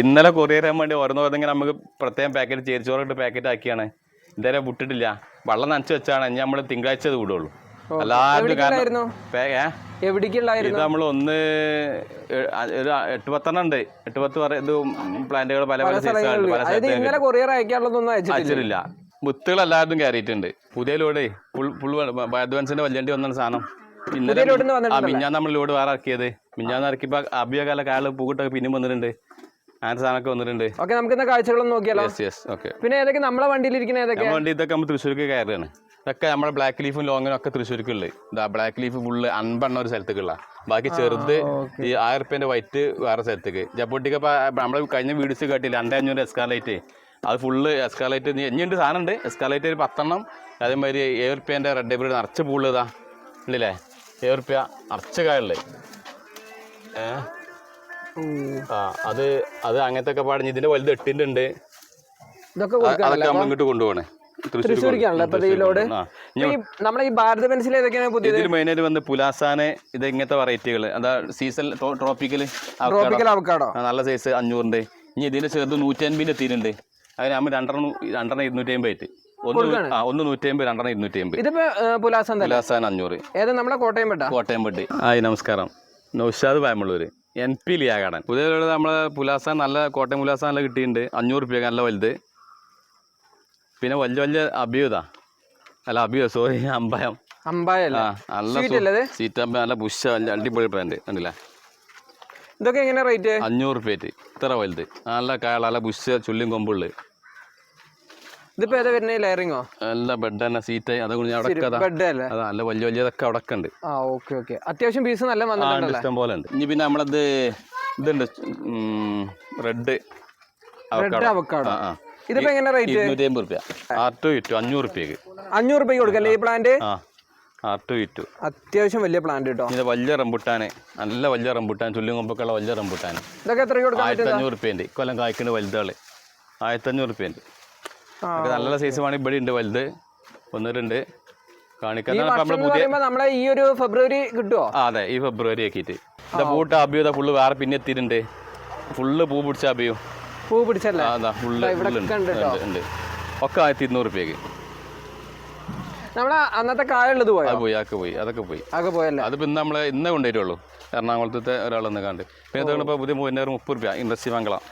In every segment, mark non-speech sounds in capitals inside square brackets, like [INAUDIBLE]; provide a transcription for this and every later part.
ഇന്നലെ കൊറിയർ ചെയ്യാൻ വേണ്ടി ഓരോന്ന് ഓരോന്നിങ്ങനെ നമുക്ക് പ്രത്യേകം പാക്കറ്റ് ചേരിച്ചോറിട്ട് പാക്കറ്റ് ആക്കിയാണ്. ഇതുവരെ വിട്ടിട്ടില്ല. വെള്ളം നനച്ച് വെച്ചാണ്. ഇനി നമ്മൾ തിങ്കളാഴ്ച അത് വിടുള്ളൂ. എല്ലാവരും? എവിടേക്കുള്ളായിരുന്നു ഇത് നമ്മൾ ഒന്ന് ഒരു എട്ട് പത്തെണ്ണം ഉണ്ട്. എട്ട് പത്ത് ഇത് പ്ലാന്റുകൾ പല പല സൈസുകളുണ്ട് പല അയച്ചിട്ടില്ല. വിത്തുകൾ എല്ലാവരും കയറിയിട്ടുണ്ട്. പുതിയ ലോഡ് ഫുൾ ഫുൾ അഡ്വാൻസിന്റെ വല്യണ്ടി വന്ന സാധനം. ഇന്നലെ മിഞ്ഞാന്ന് ആ? നമ്മൾ ലോഡ് വേറെ ഇറക്കിയത്. മിഞ്ഞാന്ന് ഇറക്കിയപ്പോ അഭിയകാല കാല പൂക്കിട്ടൊക്കെ പിന്നെയും വന്നിട്ടുണ്ട്. അങ്ങനത്തെ സാധനമൊക്കെ വന്നിട്ടുണ്ട്. ഓക്കെ നമുക്ക് ഇന്ന കാഴ്ചകളൊന്നും നോക്കിയാലോ? ഓക്കെ പിന്നെ ഏതൊക്കെ നമ്മളെ വണ്ടിയിലിരിക്കുന്ന ഏതൊക്കെ? നമ്മുടെ വണ്ടി ഇതൊക്കെ നമ്മൾ തൃശ്ശൂർക്ക് കയറുകയാണ് ഇതൊക്കെ നമ്മുടെ ബ്ലാക്ക് ലീഫും ലോങ്ങിനും ഒക്കെ തൃശ്ശൂർക്കുള്ളത് ഇതാ ബ്ലാക്ക് ലീഫ് ഫുള്ള് അൻപെണ്ണ ഒരു സ്ഥലത്തേക്കുള്ള. ബാക്കി ചെറുത് ഈ ആയിരം റുപ്യന്റെ വൈറ്റ് വേറെ സ്ഥലത്തേക്ക്. ജപ്പോട്ടിക്ക് ഇപ്പം നമ്മൾ കഴിഞ്ഞ വീഡിയോസ് കേട്ടില്ല രണ്ടേ അഞ്ഞൂറ് എസ്കാലൈറ്റ് അത് ഫുള്ള് എസ്കാലൈറ്റ് എഞ്ഞുണ്ട് സാധനം ഉണ്ട് എസ്കാലൈറ്റ് ഒരു പത്തെണ്ണം അതേമാതിരി ഏഴ് റുപ്യന്റെ റെഡ് ഡേബിൾ നിറച്ച് പൂൾ ഇതാ. ഉണ്ടല്ലേ ഏഴ് റുപ്യ നിറച്ച് കായുള്ളത് ഏഹ് ആ അത് അത് അങ്ങനത്തെ ഒക്കെ പാടിഞ്ഞ് ഇതിന്റെ വലുത് എട്ടിന്റെ ഉണ്ട് ഇതൊക്കെ അതൊക്കെ നമ്മൾ ഇങ്ങോട്ട് കൊണ്ടുപോകണേ. ഈ ഭാരത പെൻസിൽ ഏതൊക്കെയാണ് പുതിയത്. ഇതിൽ മെയിനായിട്ട് വന്ന് പുലാസാന് ഇത് ഇങ്ങനത്തെ വെറൈറ്റികൾ അതാ സീസൺ ട്രോപ്പിക്കൽ ട്രോപ്പിക്കൽ അവക്കാടോ നല്ല സൈസ് അഞ്ഞൂറിന്റെ. ഇനി ഇതിന്റെ ചെറുത് നൂറ്റൻപതിന്റെ എത്തിയിട്ടുണ്ട്. അതിന് നമ്മൾ രണ്ടെണ്ണം രണ്ടെണ്ണം ഇരുന്നൂറ്റി അമ്പത് ഒന്ന് നൂറ്റി അമ്പത് രണ്ടെണ്ണം ഇരുന്നൂറ്റി അമ്പത് ഇതിപ്പോ പുലാസം പുലാസാൻ അഞ്ഞൂറ്. ഏത്? കോട്ടയം പെട്ട? കോട്ടയം പെട്ടി. ആയി നമസ്കാരം. നൗഷാദ് പായമുള്ളൂര് എൻ പി ലിയാകാടൻ പുതിയ നമ്മളെ പുലാസ നല്ല കോട്ടയം പുലാസാൻ നല്ല കിട്ടിയിട്ടുണ്ട്. അഞ്ഞൂറ് റുപ്യ നല്ല വലുത്. പിന്നെ വലിയ വലിയ അഭിയുത അല്ല അഭിയോ സോറി അമ്പയം. അമ്പായല്ലേ നല്ല? സീറ്റ് അമ്പ നല്ല ബുഷ അടിപൊളി ബ്രാൻഡ് കണ്ടില്ലേ? ഇതൊക്കെ എങ്ങനെ റേറ്റ് അഞ്ഞൂറ് റുപ്യ ഇത്ര വലുത്. നല്ല കാള നല്ല ബുഷ ചുള്ളിയും കൊമ്പുള്ളു. ഇതിപ്പോ ഏതാ വരുന്നത് ലെയറിങ്ങോ അല്ല ബെഡ് തന്നെ സീറ്റ് അതുകൊണ്ട് ഞാൻ അവിടെ അതാ ബെഡ് അല്ലേ? അതാ നല്ല വലിയ വലിയതൊക്കെ അവിടെ ഉണ്ട് ആ ഓക്കെ ഓക്കെ അത്യാവശ്യം പീസ് നല്ല ഇഷ്ടം പോലെ ഉണ്ട്. ഇനി പിന്നെ നമ്മളത് ഇതുണ്ട് റെഡ് റെഡ് അവക്കാടോ ഇതിപ്പോ എങ്ങനെ റേറ്റ് ഇരുന്നൂറ്റി അമ്പത് റുപ്യ. ആർ ടു ഇറ്റു അഞ്ഞൂറ് റുപ്യക്ക്. അഞ്ഞൂറ് രൂപയ്ക്ക് കൊടുക്കല്ലേ ഈ പ്ലാന്റ് ആർ ടു ഇറ്റു അത്യാവശ്യം വലിയ പ്ലാന്റ് കേട്ടോ ഇത് വലിയ റംബുട്ടാന് നല്ല വലിയ റംബുട്ടാൻ ചുല്ലും കൊമ്പൊക്കെയുള്ള വലിയ റംബുട്ടാൻ ഇതൊക്കെ എത്ര കൊടുക്കാൻ ആയിരത്തി അഞ്ഞൂറ് റുപ്യന്റെ. കൊല്ലം കായ്ക്കുന്ന വലുതാൾ. ആയിരത്തി അഞ്ഞൂറ് റുപ്യന്റെ. നല്ല സൈസ് വേണം ഇവിടെ ഉണ്ട് വലുത്. ഒന്നിട്ടുണ്ട് ഈ നമ്മളെ ഈ ഒരു ഫെബ്രുവരി കിട്ടുമോ അതെ ഈ ഫെബ്രുവരി ആക്കിയിട്ട്. ഇതാ പൂട്ട് അബിയുടെ ഫുള്ള് വേറെ പിന്നെ എത്തിയിട്ടുണ്ട്. ഫുള്ള് പൂ പിടിച്ച അബിയും. പൂ പിടിച്ചല്ലേ? അതാ ഫുള്ള് ഉണ്ട് ഒക്കെ ആയിരത്തി ഇരുന്നൂറ് രൂപയ്ക്ക് നമ്മളെ അന്നത്തെ കായുള്ളത് പോയി? അത് പോയി അതൊക്കെ പോയി അതൊക്കെ പോയി. ആകെ പോയല്ലേ? അത് പിന്നെ നമ്മളെ ഇന്നേ കൊണ്ടുവരുള്ളൂ. എറണാകുളത്തെ ഒരാളൊന്ന് കണ്ട്. പിന്നെ പുതിയ മൂവായിരം മുപ്പത് രൂപ ഇൻഡസ്ട്രി മംഗളം.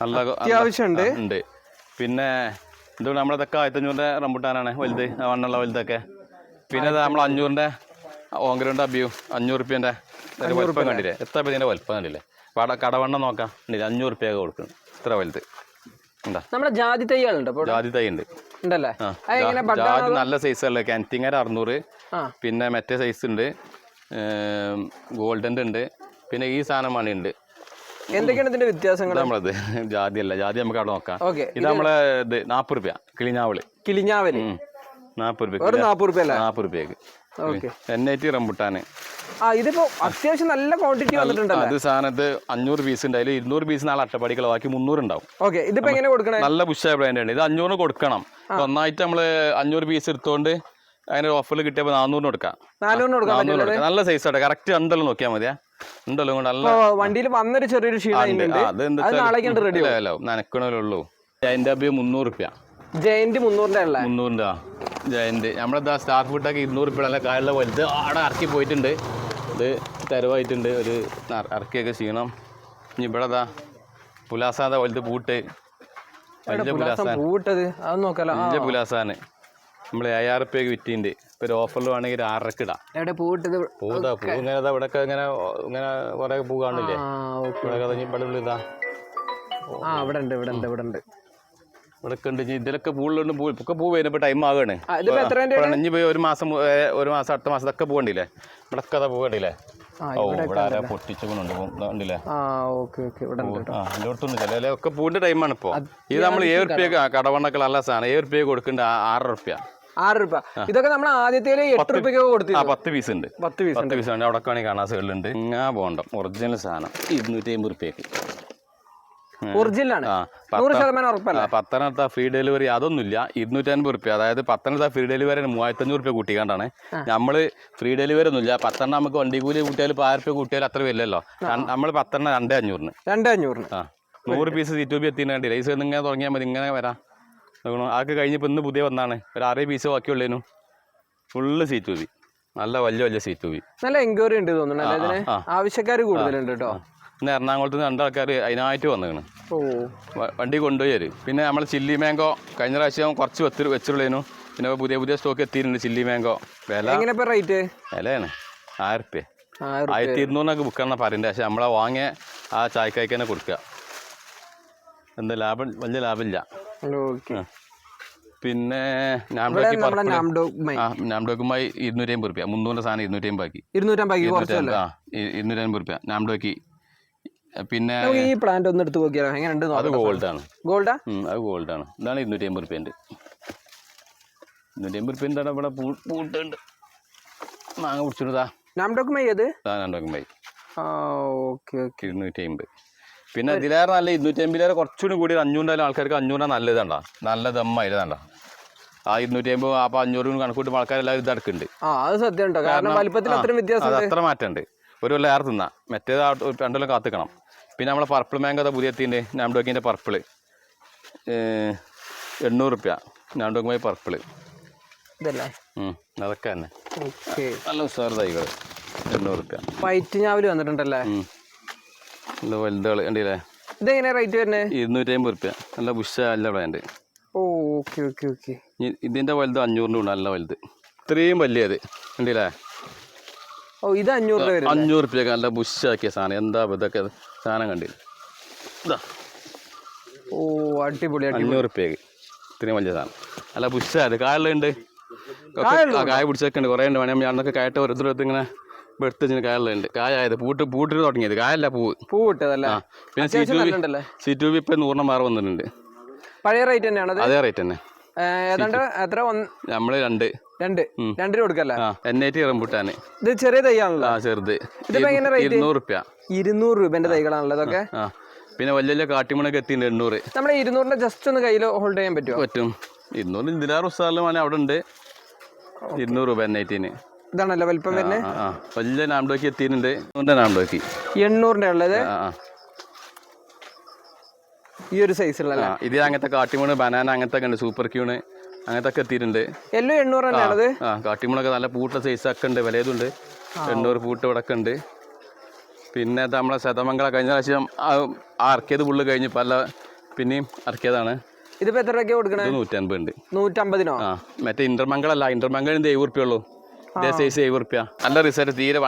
നല്ല അത്യാവശ്യം. ഉണ്ട്. പിന്നെ എന്തുകൊണ്ട് നമ്മളതൊക്കെ ആയിരത്തഞ്ഞൂറിന്റെ റംബുട്ടാനാണ് വലുത് വണ്ണുള്ള വലുതൊക്കെ. പിന്നെ നമ്മൾ അഞ്ഞൂറിന്റെ ഓങ്കരുണ്ട് അബിയു അഞ്ഞൂറ് റുപ്യന്റെ വലുപ്പം കണ്ടില്ലേ? എത്ര പേര് ഇതിന്റെ വലുപ്പം കണ്ടില്ലേ? വട കടവണ്ണം നോക്കാം. ഉണ്ടല്ലേ അഞ്ഞൂറ് റുപ്യ കൊടുക്കുന്നു. ഇത്ര വലുത്. ഉണ്ടാ നമ്മുടെ ജാതി തൈകളുണ്ട് ജാതി തൈ ഉണ്ട് ഉണ്ടല്ലേ ജാതി നല്ല സൈസുള്ള കാന്റിങ്ങര അറുന്നൂറ്. പിന്നെ മറ്റേ സൈസ് ഉണ്ട് ഗോൾഡന്റെ ഉണ്ട്. പിന്നെ ഈ സാധനം മണിയുണ്ട് എന്തൊക്കെയാണ് ഇതിന്റെ വ്യത്യാസങ്ങൾ നമ്മളത് [LAUGHS] ജാതി അല്ല ജാതി നമുക്ക് അവിടെ നോക്കാം. ഇത് നമ്മളെ ഇത് നാൽപ്പത് റുപ്യ കിളിഞ്ഞാവൾ. കിളിഞ്ഞാവൽ? ഒരു നാപ്പത് റുപ്യ അല്ലേ? റുപ്യക്ക്. റംബുട്ടാന്. ആ ഇതിപ്പോ അത്യാവശ്യം നല്ല ക്വാണ്ടിറ്റി വന്നിട്ടുണ്ടല്ലോ? അത് സാധനത്ത് അഞ്ഞൂറ് പീസ് ഉണ്ടായാലും ഇരുന്നൂറ് പീസ് നാളെ അട്ടപ്പാടികൾ ബാക്കി മുന്നൂറ് ഉണ്ടാവും. ഓക്കെ ഇതിപ്പോ എങ്ങനെ കൊടുക്കണേ? നല്ല ബുഷായ ബ്രാൻഡ് ഇത് അഞ്ഞൂറിന് കൊടുക്കണം. നന്നായിട്ട് ഒന്നായിട്ട് നമ്മൾ അഞ്ഞൂറ് പീസ് എടുത്തോണ്ട് അതിന് ഓഫറിൽ കിട്ടിയപ്പോൾ നാനൂറിന് കൊടുക്കാം. നാനൂറിന് കൊടുക്കാം നല്ല സൈസ് ആട്ടെ. കറക്റ്റ് ഉണ്ടല്ലോ നോക്കിയാൽ മതിയാ. ഉണ്ടല്ലോ നല്ല വണ്ടിയിൽ വന്നൊരു ചെറിയൊരു ക്ഷീണം അല്ലോ നനക്കണല്ലേ അതിന്റെ അഭ്യം മുന്നൂറ് റുപ്യ ജയന്റ് മുന്നൂറിന്റെ ഉള്ള മുന്നൂറിന്റെ ആ. ജയന്റ് നമ്മളെന്താ സ്റ്റാർ ഫുഡൊക്കെ ഇരുന്നൂറ് റുപ്യ നല്ല കാലിലെ വലുത്. അവിടെ ഇറക്കി പോയിട്ടുണ്ട്. ഇത് തരവായിട്ടുണ്ട് ഒരു ഇറ- ഇറക്കിയൊക്കെ ചെയ്യണം. ഇനി ഇവിടെ അതാ പുലാസാദ വലുത് പൂട്ട്. പുലാസാൻ പൂട്ടത്? അത് നോക്കാലോ. പുലാസാന് നമ്മൾ ഏഴായിരം റുപ്യക്ക് വിറ്റിണ്ട്. ഇപ്പൊ ഒരു ഓഫറിൽ വേണമെങ്കിൽ ആറരക്ക് ഇടാം. എവിടെ പൂതാ പൂ. ഇങ്ങനെ ഇവിടെ ഇങ്ങനെ ഇങ്ങനെ കുറെ പൂ കാണില്ലേ ഇവിടെ ഇതാ ആ ഇവിടെ ഉണ്ട് ഇവിടെ ഉണ്ട് ഇവിടെ ഉണ്ട് ഇവിടെ ഉണ്ട് ഇനി ഇതിലൊക്കെ പൂളിലുണ്ട് പൂ ഒക്കെ പൂ വരുമ്പോൾ ടൈം ആകാണ്. ഇനി പോയി ഒരു മാസം ഒരു മാസം അടുത്ത മാസം ഇതൊക്കെ പോകണ്ടില്ലേ ഇവിടെ ഒക്കെ പൂ കണ്ടില്ലേ? ഒക്കെ പൂവിന്റെ ടൈമാണ് ഇപ്പോ. ഇത് നമ്മൾ ഏഴ് റുപ്യ കടവണ്ണക്കളല്ല സാധനം. ഏഴ് റുപ്യ കൊടുക്കേണ്ട ആറ് റുപ്യ ആറ് രൂപ. ഇതൊക്കെ നമ്മൾ ആദ്യത്തെ എട്ട് രൂപയ്ക്ക് കൊടുത്തു ആ പത്ത് പീസ് ഉണ്ട് പത്ത് പീസ് പത്ത് പീസ് ഉണ്ട് അവിടെ കാണി കാണാൻ സൈഡിലുണ്ട് ഇങ്ങാ പോകണ്ട? ഒറിജിനൽ സാധനം. ഇരുന്നൂറ്റി അമ്പത് റുപ്യക്ക് ഒറിജിനലാണ്. ആ നൂറ് ശതമാനം ഉറപ്പല്ല? ആ, പത്തനംതിട്ട ഫ്രീ ഡെലിവറി അതൊന്നുമില്ല. ഇരുന്നൂറ്റി അൻപത് റുപ്യ. അതായത് പത്തനംതിട്ട ഫ്രീ ഡെലിവറി മൂവായിരത്തഞ്ഞൂറ് റുപ്യ കൂട്ടിക്കാണ്ടാണ്. നമ്മൾ ഫ്രീ ഡെലിവറി ഒന്നുമില്ല. പത്തെണ്ണം നമുക്ക് വണ്ടി കൂലി കൂട്ടിയാൽ ഇപ്പോൾ ആയിരം റുപ്യ കൂട്ടിയാൽ അത്ര വരില്ലല്ലോ. നമ്മൾ പത്തെണ്ണം രണ്ടേ അഞ്ഞൂറിന്. രണ്ടേ അഞ്ഞൂറിന്. ആ. നൂറ് പീസ് സീറ്റ് എത്തിയിട്ടുണ്ടെങ്കിൽ ലൈസ് ഇങ്ങനെ തുടങ്ങിയാൽ മതി. ഇങ്ങനെ വരാം. നോക്കണോ. ആൾക്ക് കഴിഞ്ഞപ്പോൾ ഇന്ന് പുതിയ വന്നാണ്. ഒരു ആറേ പീസ് ബാക്കിയുള്ളതിനു ഫുള്ള് സീറ്റ് തൂവി നല്ല വലിയ വലിയ സീറ്റ് തൂവി നല്ല എൻക്വയറി ഉണ്ട് തോന്നുന്നു. അല്ലേ ഇതിന് ആ, ആവശ്യക്കാർ കൂടുതലുണ്ട് കേട്ടോ ഇന്ന് എറണാകുളത്ത് നിന്ന് രണ്ടാൾക്കാർ അതിനായിട്ട് ഓ. വണ്ടി കൊണ്ടുപോയി വരും പിന്നെ നമ്മൾ ചില്ലി മാങ്കോ കഴിഞ്ഞ പ്രാവശ്യം കുറച്ച് വെത്തി വെച്ചുള്ളതിനു പിന്നെ പുതിയ പുതിയ സ്റ്റോക്ക് എത്തിയിട്ടുണ്ട് ചില്ലി മാങ്കോ വില എങ്ങനെ റേറ്റ് വിലയാണ്. ആയിരം റുപ്യ ആയിരം ആയിരത്തി ഇരുന്നൂറിനൊക്കെ ബുക്കാണെന്നാ പറയുന്നത് പക്ഷെ നമ്മളെ വാങ്ങിയ ആ ചായക്കായ്ക്ക് തന്നെ കൊടുക്കുക എന്താ ലാഭം വലിയ ലാഭമില്ല. പിന്നെ നാംഡോക്കുമായി ഇരുന്നൂറ്റി അമ്പത് റുപ്യ. മുന്നൂറിന്റെ സാധനം ഇരുന്നൂറ്റി ഇ- ഇരുന്നൂറ്റി അമ്പത് റുപ്യ. നാംഡോക്ക് പിന്നെ ഈ പ്ലാന്റ് ഒന്ന് എടുത്ത് നോക്കിയാലോ? ഉണ്ട് അത് ഗോൾഡ് ഗോൾഡാ അത് അത് ഗോൾഡാണ് ഇതാണ് ഇരുന്നൂറ്റി അമ്പത് റുപ്യന്റെ. ഇരുന്നൂറ്റി അമ്പത് റുപ്യന്റെ ഇവിടെ പൂട്ടുണ്ട്. മാങ്ങ പിടിച്ചിട്ടാ നാംഡോക്കുമായി അത് നാംഡോക്കുമായി ഓക്കെ ഓക്കെ. ഇരുന്നൂറ്റി അമ്പത് പിന്നെ ഇതിലേറെ നല്ല ഇരുന്നൂറ്റി അമ്പതിലേറെ കുറച്ചുകൂടി കൂടി ഒരു അഞ്ഞൂറിന്റെ ആൾക്കാർക്ക് അഞ്ഞൂറാണ് നല്ലതാണ്ടാ. നല്ല ദമ്മായതാണ്ടാ ആ ഇരുന്നൂറ്റി അമ്പത് അപ്പൊ അഞ്ഞൂറ് കണക്കൂട്ടും ആൾക്കാരെല്ലാവരും ഇത് എടുക്കുന്നുണ്ട് ആ അത് സത്യം കേട്ടോ കാരണം വലിപ്പത്തിൽ അത്ര വ്യത്യാസം അത് അത്ര മാറ്റമുണ്ട് ഒരു കൊല്ലം ഏറെ തിന്നാം. മറ്റേത് രണ്ടുകൊല്ലം കാത്തിക്കണം. പിന്നെ നമ്മളെ പർപ്പിൾ മാങ്കോ അതാ പുതിയ എത്തിന്റെ നാംഡോക്കിന്റെ പർപ്പിൾ എണ്ണൂറ് റുപ്യ. നാംഡോക്കുമായി പർപ്പിൾ അതൊക്കെ തന്നെ. നല്ല ഉസാർ തൈകൾ എണ്ണൂറ് റുപ്യ. വൈറ്റ് ഞാവൽ വന്നിട്ടുണ്ടല്ലേ? നല്ല വലുതാൾ കണ്ടില്ലേ? ഇതെങ്ങനെ റേറ്റ് വരുന്നത് ഇരുന്നൂറ്റി അമ്പത് റുപ്യ നല്ല ബുഷ നല്ല ബ്രാൻഡ് ഓ ഓക്കെ ഓക്കെ ഓക്കെ ഇതിന്റെ ഇതിന്റെ വലുത് അഞ്ഞൂറിന്റെ ഉണ്ട് നല്ല വലുത്. ഇത്രയും വലിയത് കണ്ടില്ലേ? ഓ ഇത് അഞ്ഞൂറ് രൂപ അഞ്ഞൂറ് റുപ്യൊക്കെ നല്ല ബുഷാക്കിയ സാധനം. എന്താ ഇതൊക്കെ സാധനം കണ്ടില്ല? ഇതാ. ഓ അടിപൊളി അഞ്ഞൂറ് റുപ്യക്ക് ഇത്രയും വലിയ സാധനം. നല്ല ബുഷായത് കായലുണ്ട്? കായ പിടിച്ചൊക്കെ ഉണ്ട്. കുറേ ഉണ്ട്. വേണമെങ്കിൽ അന്നൊക്കെ കയറ്റ ഓരോരുത്തരും ഇങ്ങനെ വെടുത്ത് കായലുണ്ട് കായായത് പൂട്ട് പൂട്ടിട്ട് തുടങ്ങിയത്. കായല്ല പൂവ് പൂ. ഇട്ടതല്ലേ ആ. പിന്നെ സി അത്യാവശ്യം ടു നല്ല ഉണ്ടല്ലേ സി ടു ഇപ്പം നൂറിന് മാറി വന്നിട്ടുണ്ട്. പഴയ റേറ്റ് തന്നെയാണ് അതേ റേറ്റ് തന്നെ. ഏതാണ്ട് എത്ര ഒന്ന് നമ്മൾ രണ്ട്. രണ്ട്. രണ്ടിന് കൊടുക്കല്ലേ? ആ എൻ ഐ ടി റംബുട്ടാന്. ഇത് ചെറിയ തൈയാണല്ലോ? ആ ചെറുത്. ഇതിപ്പോ എങ്ങനെ rate? ഇരുന്നൂറ് റുപ്യ. ഇരുന്നൂറ് രൂപന്റെ തൈകളാണല്ലോ ഇതൊക്കെ? ആ പിന്നെ വലിയ വലിയ കാട്ടിമണൊക്കെ എത്തിയിട്ടുണ്ട് എണ്ണൂറ്. നമ്മുടെ ഇരുന്നൂറിന്റെ ജസ്റ്റ് ഒന്ന് കയ്യിൽ ഹോൾഡ് ചെയ്യാൻ പറ്റുമോ പറ്റും. ഇരുന്നൂറ് ഉസ്താറിലും വേണേൽ അവിടെ ഉണ്ട്. ഇരുന്നൂറ് രൂപ എൻ ഐ ടിന് ഇതാണല്ലോ വലിപ്പം വരുന്നത്? വലിയ നാംഡോക്കി എത്തിയിട്ടുണ്ട്. നൂറിന്റെ എണ്ണൂറിന്റെ ഉള്ളത്. ഈ ഒരു സൈസിലുള്ള ഇത് അങ്ങനത്തെ കാട്ടിമൂണ് ബനാന അങ്ങനത്തെ ഉണ്ട് സൂപ്പർ ക്യൂണ് അങ്ങനത്തെ ഒക്കെ എത്തിയിട്ടുണ്ട്. എല്ലാം എണ്ണൂറ് തന്നെയാണത് ആ കാട്ടിമണൊക്കെ നല്ല പൂട്ട സൈസ് ഒക്കെ ഉണ്ട് വിലയതുണ്ട് എണ്ണൂറ് പൂട്ട് ഇവിടെ ഉണ്ട്. പിന്നെ നമ്മളെ ശതമംഗള കഴിഞ്ഞ പ്രാവശ്യം അറക്കിയത് പുള്ള് കഴിഞ്ഞ് പല പിന്നെയും അറക്കിയതാണ്. ഇതിപ്പോ എത്ര രൂപയ്ക്ക് കൊടുക്കണേ? നൂറ്റമ്പത് ഉണ്ട്. നൂറ്റമ്പതിനോ? ആ മറ്റേ ഇന്റർമംഗളല്ല ഇന്റർമംഗളിന് ദൈവ ഇതേ സൈസ് എഴുപത് റുപ്യ നല്ല റിസൾട്ട് തീരെ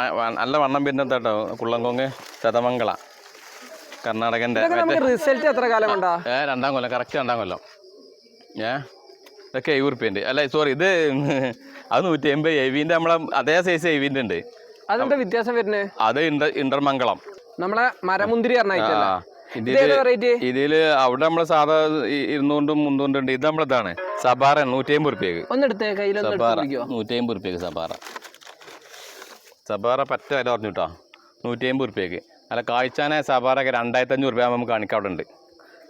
നല്ല വണ്ണം പിന്നെ കേട്ടോ കുള്ളംകൊങ്ങ് ശതമംഗള കർണാടകന്റെ റിസൾട്ട് എത്ര കാലം കൊണ്ടാ? ഏ രണ്ടാം കൊല്ലം കറക്റ്റ് രണ്ടാം കൊല്ലം. ഏ ഇതൊക്കെ എഴുപത് റുപ്യ ഉണ്ട്. അല്ല സോറി ഇത് അത് നൂറ്റി എൺപത് എവിന്റെ നമ്മളെ അതേ സൈസ് എവിന്റെ ഉണ്ട്? അതെന്താ വ്യത്യാസം വരുന്നത് അത് ഇന്റർ ഇന്റർമംഗളം നമ്മളെ മരമുന്തിരി പറഞ്ഞ ഇതിൽ അവിടെ നമ്മൾ സാധാ ഇരുന്നുകൊണ്ടും ഇരുന്നൂറും മുന്നൂറും ഉണ്ട്. ഇത് നമ്മളതാണ്. സബാറ നൂറ്റി അമ്പത് റുപ്യക്ക് സബാറ നൂറ്റി അമ്പത് റുപ്യക്ക് സബാറ. സബാറ പറ്റ വില പറഞ്ഞു കേട്ടോ നൂറ്റി അമ്പത് റുപ്യക്ക് അല്ല കാഴ്ചാനെ സബാറൊക്കെ രണ്ടായിരത്തി അഞ്ഞൂറ് രൂപ നമുക്ക് കാണിക്കാൻ അവിടെ ഉണ്ട്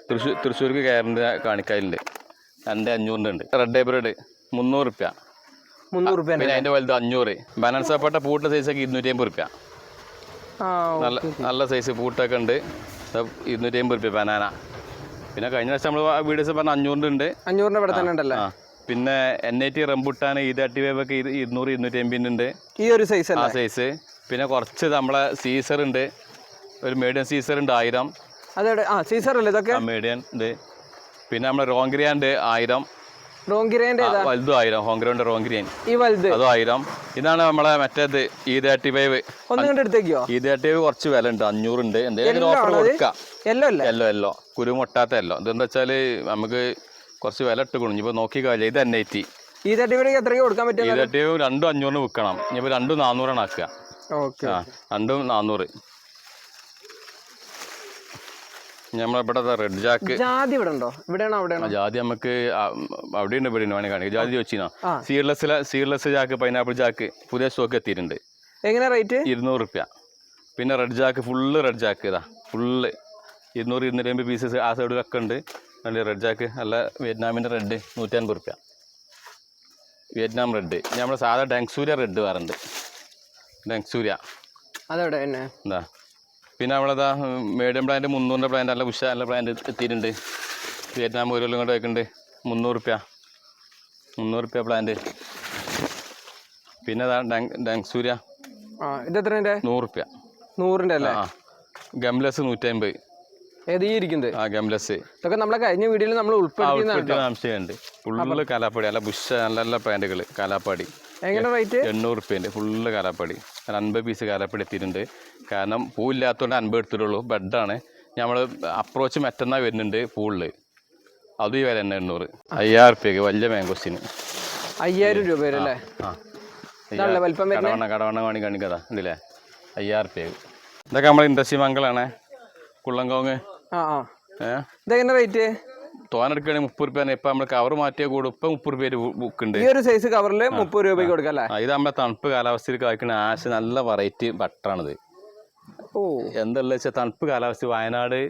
തൃശ്ശൂർ തൃശ്ശൂർക്ക് കയറിന്റെ കാണിക്കാനുണ്ട് രണ്ട് അഞ്ഞൂറിന്റെ ഉണ്ട്. റെഡ് ഏബ്രഡ് മുന്നൂറ് റുപ്യ മുന്നൂറ് റുപ്യ പിന്നെ അതിന്റെ വലുത് അഞ്ഞൂറ്. ബാലൻസ് സപ്പോട്ട പൂട്ട് സൈസൊക്കെ ഇരുന്നൂറ്റി അമ്പത് റുപ്യ നല്ല നല്ല സൈസ് പൂട്ടൊക്കെ ഉണ്ട്. ഇരുന്നൂറ്റി അമ്പത് റുപ്യ ബനാന. പിന്നെ കഴിഞ്ഞ പ്രാവശ്യം നമ്മൾ വീഡിയോസ് പറഞ്ഞ അഞ്ഞൂറിന്റെ ഉണ്ട് അഞ്ഞൂറിന്റെ ഇവിടെ തന്നെ ഉണ്ടല്ലോ പിന്നെ എൻ ഐ ടി റംബുട്ടാൻ ഈ തേർട്ടി വേവൊക്കെ ഒക്കെ ഇരുന്നൂറ് ഇരുന്നൂറ്റി എൺപതിന്റെ ഉണ്ട് ഈ ഒരു സൈസ് ആ സൈസ് പിന്നെ കുറച്ച് നമ്മളെ സീസർ ഉണ്ട്. ഒരു മീഡിയം സീസർ ഉണ്ട് ആയിരം. അതെ ആ സീസർ അല്ലേ ഇതൊക്കെ? മീഡിയം ഉണ്ട്. പിന്നെ നമ്മളെ റോങ്ക്രിയ ഉണ്ട് ആയിരം. വലുതും ആയിരം ഹോങ്ക്രിയുണ്ട് റോങ്ക്രിയൻ അതും ആയിരം. ഇതാണ് നമ്മളെ മറ്റേത് E thirty five. E thirty five കുറച്ച് വില ഉണ്ട് അഞ്ഞൂറുണ്ട് എന്തെങ്കിലും ഓഫർ? കൊടുക്കാം. എല്ലോ എല്ലോ കുരുമുട്ടാത്ത എല്ലോ. ഇതെന്താ വെച്ചാൽ നമുക്ക് കുറച്ച് വില ഇട്ട് കൊടുക്കും ഇപ്പോൾ നോക്കി കാര്യം ഇത് എൻ ഐ ടി ഈ തട്ടിപ്പടിക്ക് എത്രയ്ക്ക് കൊടുക്കാൻ ഈ ഇ തേർട്ടി ഫൈവ് രണ്ടും അഞ്ഞൂറിന് വിൽക്കണം. ഇനിയിപ്പോൾ രണ്ടും നാന്നൂറാണ് ആക്കുക. രണ്ടും നാന്നൂറ്. നമ്മളിവിടെ റെഡ് ജാക്ക് ജാതി ഇവിടെ ഉണ്ടോ ഇവിടെയാണോ അവിടെയാണോ? ജാതി നമുക്ക് അവിടെ ഉണ്ട് ഇവിടെ വേണേ കാണിക്കാം. ജാതി ചോദിച്ചിനോ seedless seedless jack pineapple jack പുതിയ സ്റ്റോക്ക് എത്തിയിട്ടുണ്ട്. എങ്ങനെ റേറ്റ് ഇരുന്നൂറ് റുപ്യ. പിന്നെ red jack full red jack ഇതാ. ഫുള്ള് ഇരുന്നൂറ് ഇരുന്നൂറ്റി അമ്പത് പീസസ് ആ സൈഡിലൊക്കെ ഉണ്ട്. നല്ല റെഡ് ജാക്ക് നല്ല വിയറ്റ്നാമിന്റെ റെഡ് നൂറ്റി അൻപത് റുപ്യ വിയറ്റ്നാം റെഡ് നമ്മുടെ സാധാ ഡെങ്സൂര്യ റെഡ് വേറുണ്ട്. ഡെങ്സൂര്യ അതെവിടെ തന്നെ എന്താ പിന്നെ നമ്മളതാ മീഡിയം പ്ലാന്റ് മുന്നൂറിന്റെ പ്ലാന്റ് അല്ല ഉഷ നല്ല പ്ലാന്റ് എത്തിയിട്ടുണ്ട്. വിയറ്റ്നാം ഒരു കൊണ്ട് വെക്കുന്നുണ്ട് മുന്നൂറ് റുപ്യ മുന്നൂറ് റുപ്യ പ്ലാന്റ് പിന്നെ ഡങ് സൂര്യ. നൂറ് റുപ്യ നൂറിന്റെ അല്ലേ? ഗംലസ് നൂറ്റമ്പത്. ഏത് ഈ ഇരിക്കുന്നത് ആ ഗംലസ്. ഇതൊക്കെ നമ്മളെ കഴിഞ്ഞ വീഡിയോയിൽ നമ്മൾ ഉൾപ്പെടുത്തിയുണ്ട് ഫുള്ള് കാലാപ്പാടി അല്ല ബുഷ നല്ല നല്ല പ്ലാന്റുകൾ കാലാപ്പാടി എങ്ങനെ റേറ്റ് എണ്ണൂറ് റുപ്യന്റെ ഫുള്ള് കാലാപ്പാടി അൻപത് പീസ് കാലപ്പെടുത്തിയിട്ടുണ്ട് കാരണം പൂവില്ലാത്തതുകൊണ്ട് അൻപത് എടുത്തിട്ടുള്ളൂ. ബെഡാണ് നമ്മൾ അപ്രോച്ച് മറ്റന്നാൾ വരുന്നുണ്ട് പൂളിൽ അത് ഈ വില തന്നെ എണ്ണൂറ്. അയ്യായിരം റുപ്യക്ക് വലിയ മാങ്കോസിന് അയ്യായിരം രൂപ വരും അല്ലേ? കടവണ്ണ കടവണ്ണ കാണി കാണിക്കതാ. ഇതില്ലേ? അയ്യായിരം റുപ്യക്ക് ഇതൊക്കെ നമ്മൾ ഇൻഡസ്ട്രി മംഗളാണ് കുള്ളംകോങ് ആ ആ. ഏഹ് ഇതെങ്ങനെ റേറ്റ് തോനെടുക്കുകയാണെങ്കിൽ മുപ്പത് റുപ്യാണ് ഇപ്പം നമ്മൾ കവർ മാറ്റിയ കൂടെ. ഇപ്പം മുപ്പത് ബുക്ക് ഉണ്ട് ഈ ഒരു സൈസ് കവറിൽ മുപ്പത് രൂപയ്ക്ക് കൊടുക്കല്ലേ ഇത് നമ്മുടെ തണുപ്പ് കാലാവസ്ഥയിൽ കായ്ക്കുന്ന ആശ നല്ല വെറൈറ്റി ബട്ടറാണിത് ഓ. എന്തുള്ള വെച്ചാൽ തണുപ്പ് കാലാവസ്ഥ വയനാട്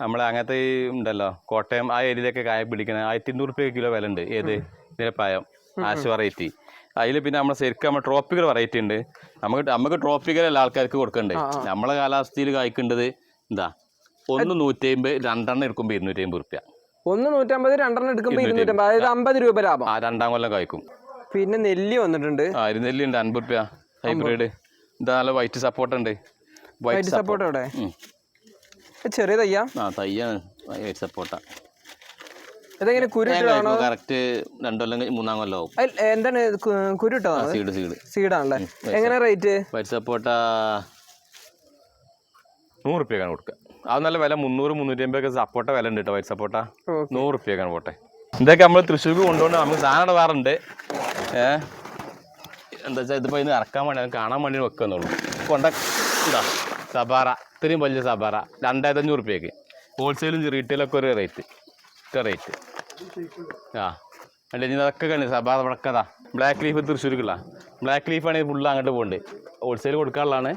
നമ്മളെ അങ്ങനത്തെ ഈ ഉണ്ടല്ലോ കോട്ടയം ആ ഏരിയയിലൊക്കെ കായ പിടിക്കണ ആയിരത്തി ഇരുന്നൂറ് റുപ്യ കിലോ വില ഉണ്ട് ഏത് ഇതിലെ പായം ആശ വെറൈറ്റി അതിൽ പിന്നെ നമ്മളെ ശരിക്കും നമ്മൾ ട്രോപ്പിക്കൽ വെറൈറ്റി ഉണ്ട്. നമുക്ക് നമുക്ക് ട്രോപ്പിക്കൽ അല്ല ആൾക്കാർക്ക് കൊടുക്കണ്ടേ? നമ്മളെ കാലാവസ്ഥയിൽ കായ്ക്കേണ്ടത് എന്താ? ഒന്ന് നൂറ്റി അമ്പത് രണ്ടെണ്ണം എടുക്കുമ്പോൾ ഇരുന്നൂറ്റി അമ്പത് റുപ്യ. ഒന്ന് നൂറ്റമ്പത് രണ്ടെണ്ണം എടുക്കുമ്പോൾ ഇരുന്നൂറ്റമ്പത്. അതായത് അമ്പത് രൂപ ലാഭം. ആ രണ്ടാം കൊല്ലം കായ്ക്കും പിന്നെ നെല്ലി വന്നിട്ടുണ്ട്. ആ നെല്ലി ഉണ്ട് അൻപത് രൂപ ഹൈബ്രിഡ് ഇതാ നല്ല വൈറ്റ് സപ്പോർട്ട് ഉണ്ട്. വൈറ്റ് സപ്പോർട്ട് അവിടെ? ചെറിയ തയ്യ? ആ തയ്യാണ്. വൈറ്റ് സപ്പോർട്ടാ ഇതെങ്ങനെ കുരുട്ടാണോ കറക്റ്റ് രണ്ടു കൊല്ലം മൂന്നാം കൊല്ലം ആവും. എന്താണ് കുരുട്ടാണോ സീഡ് സീഡ് സീഡാണല്ലേ എങ്ങനെ റേറ്റ് വൈറ്റ് കൊടുക്കുക അത് നല്ല വില മുന്നൂറ് മുന്നൂറ്റി അമ്പതൊക്കെ സപ്പോട്ട വില ഉണ്ട് കേട്ടോ വൈറ്റ് സപ്പോട്ട നൂറ് റുപ്യക്കാണ് പോട്ടെ. ഇതൊക്കെ നമ്മൾ തൃശ്ശൂർക്ക് കൊണ്ടുപോകണം നമുക്ക് സാധനം ഇവിടെ വേറെ ഉണ്ട് ഏ? എന്താ വെച്ചാൽ ഇതിപ്പോൾ ഇന്ന് ഇറക്കാൻ വേണ്ടി കാണാൻ വേണ്ടി വെക്കുന്നുള്ളൂ. കൊണ്ട ഇതാ സബാറ. ഇത്രയും വലിയ സബാറ. രണ്ടായിരത്തി അഞ്ഞൂറ് റുപ്യക്ക്. ഹോൾസെയിലും റീറ്റെയിലൊക്കെ ഒരു റേറ്റ് ഒക്കെ റേറ്റ് ആ. അല്ല ഇനി അതൊക്കെ കണ്ടു സബാറ മുടക്കതാ ബ്ലാക്ക് ലീഫ് തൃശ്ശൂർക്കുള്ള. ബ്ലാക്ക് ലീഫ് ആണെങ്കിൽ ഫുള്ള് അങ്ങോട്ട് പോകുന്നുണ്ട് ഹോൾസെയിൽ കൊടുക്കാനുള്ളതാണ്.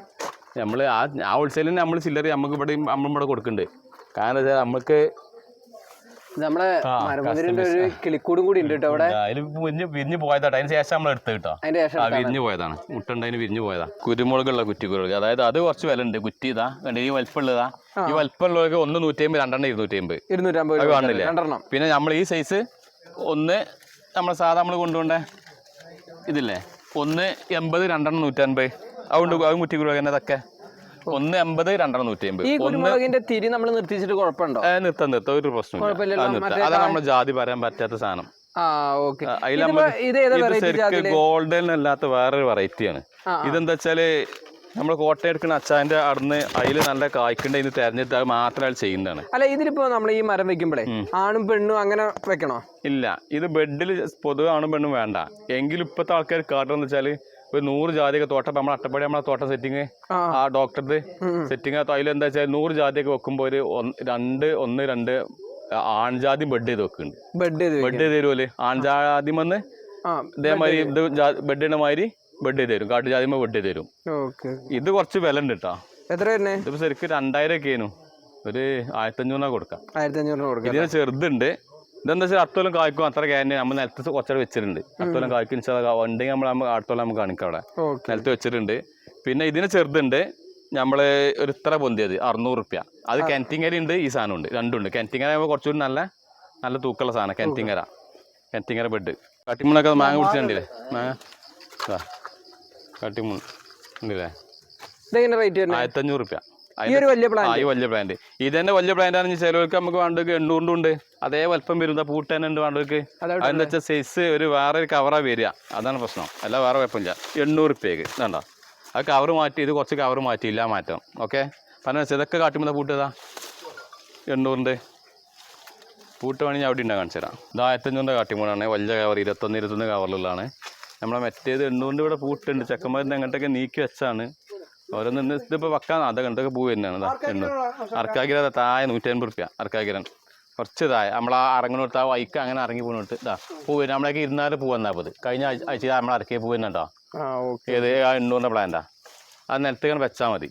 നമ്മൾ ആ ആ ഹോൾസെയിലിന് നമ്മൾ ചില്ലറി നമുക്ക് ഇവിടെ നമ്മൾ ഇവിടെ കൊടുക്കുന്നുണ്ട് കാരണം വെച്ചാൽ നമുക്ക് നമ്മളെ മരമുതിരിന്റെ ഒരു കിളിക്കൂടും കൂടി ഉണ്ട് കേട്ടോ അവിടെ. വിരിഞ്ഞ് വിരിഞ്ഞ് പോയതാട്ടോ അതിന് ശേഷം നമ്മൾ എടുത്ത് കേട്ടോ. അതിന്റെ ശേഷം വിരിഞ്ഞു പോയതാണ്. മുട്ടുണ്ടതിന് വിരിഞ്ഞ് പോയതാ. കുരുമുളകുള്ള കുറ്റിക്കുരുമുളക് അതായത് അത് കുറച്ച് വില ഉണ്ട്. കുറ്റി ഇതാ കണ്ടോ ഈ വലിപ്പമുള്ളതാ. ഈ വലിപ്പമുള്ളവർക്ക് ഒന്ന് നൂറ്റി അമ്പത് രണ്ടെണ്ണം ഇരുന്നൂറ്റി അമ്പത് ഇരുന്നൂറ്റമ്പത് കാണില്ല രൂപ കാണില്ലേ രണ്ടെണ്ണം. പിന്നെ നമ്മൾ ഈ സൈസ് ഒന്ന് നമ്മൾ സാധാ നമ്മൾ കൊണ്ടുപോണ്ടേ ഇതില്ലേ? ഒന്ന് എൺപത് രണ്ടെണ്ണം നൂറ്റൻപത് അതുകൊണ്ട് അത് കുറ്റിക്കുരുമുളക് തന്നെ അതൊക്കെ ഒന്ന് എൺപത് രണ്ടെണ്ണം നൂറ്റി അമ്പത് ഈ കുരുമുളകിന്റെ തിരി നമ്മൾ നിർത്തിച്ചിട്ട് കുഴപ്പമുണ്ടോ? നിർത്താൻ നിർത്താം നിർത്താം. ഒരു പ്രശ്നമില്ല. അതാണ് നമ്മുടെ ജാതി പറയാൻ പറ്റാത്ത സാധനം. നമ്മൾ ഗോൾഡൻ അല്ലാത്ത വേറൊരു വെറൈറ്റിയാണ്. ഇതെന്താ വെച്ചാൽ നമ്മൾ കോട്ടയം എടുക്കുന്ന അച്ചാന്റെ അവിടുന്ന് അതിൽ നല്ല കായ്ക്കണ്ട ഇത് തെരഞ്ഞെടുത്ത് അത് മാത്രം അയാൾ ചെയ്യുന്നതാണ്. അല്ല ഇതിലിപ്പോ നമ്മൾ ഈ മരം വെക്കുമ്പോഴേ ആണും പെണ്ണും അങ്ങനെ വെക്കണോ? ഇല്ല. ഇത് ബെഡിൽ പൊതുവെ ആണും പെണ്ണും വേണ്ട. എങ്കിലും ഇപ്പോഴത്തെ ആൾക്കാർ കാട്ടുന്ന വെച്ചാൽ ഒരു നൂറ് ജാതിയൊക്കെ തോട്ടം നമ്മൾ അട്ടപ്പാടി നമ്മളെ തോട്ടം സെറ്റിങ് ആ. ഡോക്ടറുടെ സെറ്റിങ് അതിലെന്താ വെച്ചാൽ നൂറ് ജാതിയൊക്കെ വെക്കുമ്പോൾ ഒരു രണ്ട് ഒന്ന് രണ്ട് ആൺജാതി ബെഡ് ചെയ്ത് വെക്കുന്നുണ്ട്. ബെഡ് ചെയ്ത് ബെഡ് ചെയ്ത് തരുമല്ലേ ആൺജാതി വന്ന് ഇതേമാതിരി ഇത് ബെഡ് ചെയ്യുന്ന മാതിരി ബെഡ് ചെയ്ത് തരും. കാട്ടുജാതിമ ബെഡ് ചെയ്ത് തരും. ഇത് കുറച്ച് വില ഉണ്ട് കേട്ടോ എത്ര തന്നെ ഇതിപ്പോ ശരിക്കും രണ്ടായിരം ഒക്കെ ആയിരുന്നു. ഒരു കൊടുക്കാം. ആയിരത്തി അഞ്ഞൂറിനാ കൊടുക്കാം ഇതിന് ചെറുതുണ്ട്. ഇതെന്താ വെച്ചാൽ അടുത്തോളം കായ്ക്കും അത്ര ക്യാൻ നമ്മൾ നിലത്ത് കുറച്ചവിടെ വെച്ചിട്ടുണ്ട്. അടുത്തോളം കായ്ക്കും ഉണ്ടെങ്കിൽ നമ്മൾ അടുത്തോളം നമുക്ക് കാണിക്കാം അവിടെ. നിലത്ത് വെച്ചിട്ടുണ്ട്. പിന്നെ ഇതിന് ചെറുതുണ്ട്. നമ്മൾ ഒരു ഇത്ര പൊന്തിയത് അറുന്നൂറ് റുപ്യ. അത് കെന്റിങ്ങര ഉണ്ട് ഈ സാധനം ഉണ്ട് രണ്ടുണ്ട്. കെന്റിങ്ങര ആകുമ്പോൾ കുറച്ചുകൂടി നല്ല നല്ല തൂക്കുള്ള സാധനം. കെന്റിങ്ങര. കെന്റിങ്ങര ബെഡ്. കട്ടിമുണ്ണൊക്കെ മാങ്ങ പിടിച്ചിട്ടുണ്ടല്ലേ മാങ്ങ കാട്ടിമുൾ ഉണ്ടല്ലേ? ആയിരത്തഞ്ഞൂറ് റുപ്യ. ഈ ഒരു വലിയ ഈ ബ്രാൻഡ് ഇത് തന്നെ വലിയ ബ്രാൻഡ് ആണെങ്കിൽ ചിലവർക്ക് നമുക്ക് വേണ്ടത് എണ്ണൂറിന്റെ ഉണ്ട്. അതേ വലിപ്പം വരുന്ന പൂട്ട് തന്നെ ഉണ്ട് വേണ്ടവർക്ക് അതെന്താ വെച്ചാൽ സൈസ് ഒരു വേറെ ഒരു കവറാ വരിക. അതാണ് പ്രശ്നം. അല്ല വേറെ കുഴപ്പമില്ല. എണ്ണൂറ് റുപ്യക്ക് വേണ്ട ആ കവർ മാറ്റി ഇത് കുറച്ച് കവർ മാറ്റിയില്ല മാറ്റം ഓക്കെ പറഞ്ഞ വെച്ചാൽ ഇതൊക്കെ കാട്ടുമ്പോൾ പൂട്ടതാ എണ്ണൂറിന്റെ പൂട്ട് വേണമെങ്കിൽ അവിടെ ഉണ്ടാകാൻ കാണിച്ചു തരാം. ഇത് ആയിരത്തഞ്ഞൂറിന്റെ കാട്ടിമൂടാണ്. വലിയ കവർ ഇരുപത്തൊന്ന് ഇരുപത്തൊന്ന് കവറിലുള്ളതാണ് നമ്മളെ മറ്റേത് എണ്ണൂറിന്റെ ഇവിടെ പൂട്ടുണ്ട്. ചെക്കന്മാരിന്റെ അങ്ങോട്ടൊക്കെ നീക്കി വെച്ചാണ് ഓരോന്ന് ഇതിപ്പോ ഇതിപ്പോൾ വെക്കാൻ അത് കണ്ടൊക്കെ പൂ വരുന്നതാണ് അർക്കാഗിര താഴെ നൂറ്റി നൂറ്റൻപത് റുപ്യ അർക്കാഗിരൻ കുറച്ച് താഴെ. നമ്മൾ ആ ഇറങ്ങുന്നിടത്ത് ആ വൈക്ക് അങ്ങനെ ഇറങ്ങി പോകുന്നിട്ട് ഇതാ പൂ വരും. നമ്മളേക്ക് ഇരുന്നാൽ പൂ വന്നാൽ മതി. കഴിഞ്ഞ ആഴ്ച നമ്മൾ ഇറക്കിയ പൂ വരുന്നുണ്ടോ? ഏത്? ആ എണ്ണൂറിന്റെ പ്ലാന്റാ അത് നിലത്ത് ഇങ്ങനെ വെച്ചാൽ മതി.